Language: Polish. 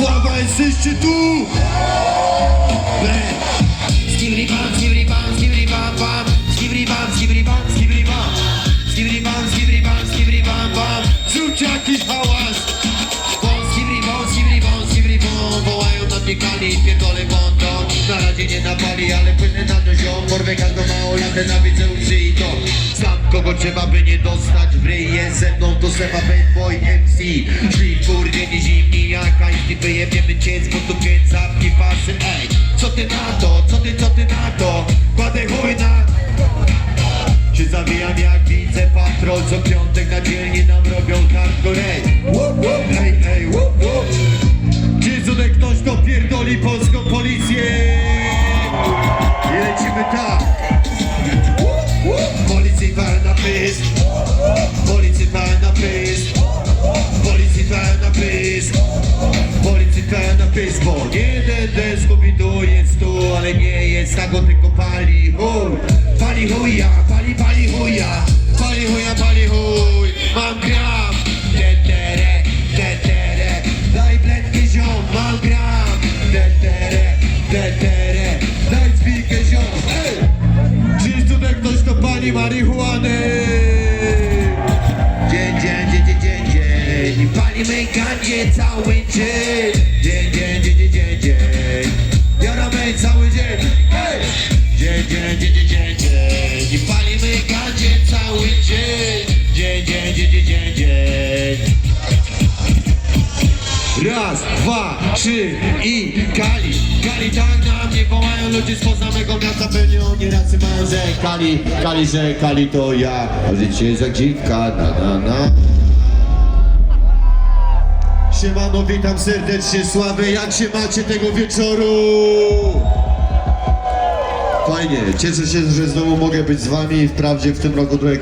Sława, jesteście tu! Ble. Skibidi bam, skibidi bam, skibidi bam bam, bam, skibidi bam, skibidi bam, skibidi bam, skibidi bam, skibidi bam bam. Zróbcie jakiś hałas! Bom, skibidi bom, skibidi bom, skibidi bom, wołają na mnie kali, pierdolę. Na razie nie napali, ale płynę na to ziom, porwę każdą małą latę na widzę uszy kogo trzeba by nie dostać w ryj, jest ze mną to Sefa Bad Boy MC. Szli kurde nie zimni jak ańki, wyjebiemy cię z butu, więc zapnij pasy, ej. Co ty na to, co ty, co ty na to? Kładę chuj na się zawijam jak widzę patrol Co piątek na dzielni nam robią hardcore Ej, łup, łup, ej, ej, łup, łup Czy tutaj ktoś to pierdoli polską policję? I lecimy tak pysk Policji pal na pysk. Policji pal na pysk. Policji pal na pysk Bo jeden ten Scooby-Doo jest tu Ale nie jest tak, on tylko pali chuj Pali chuja, pali, pali chuja. Pali chuja, pali chuj. Mam gram. Tetere, tetere. Daj bledki ziom, mam gram. Tetere, tetere. Daj zbikę ziom. Ej! Czy jest tutaj ktoś, kto pali marihuanę? Palimy gandzie cały dzień. Dzień, dzień, dzień, dzień, dzień, dzień. Jaramy cały dzień. Hej! Dzień, dzień, dzień, dzień, dzień, dzień. I palimy gandzie cały dzień. Dzień, dzień, dzień, dzień, dzień, dzień. Raz, dwa, trzy i Kali. Kali tak na mnie wołają ludzie spoza mego miasta. Pewnie oni racy mają, że Kali. Kali, że Kali to ja. A życie jest jak dziwka, na na na Siemano, witam serdecznie, Sławy, jak się macie tego wieczoru? Fajnie, cieszę się, że znowu mogę być z wami, wprawdzie w tym roku trochę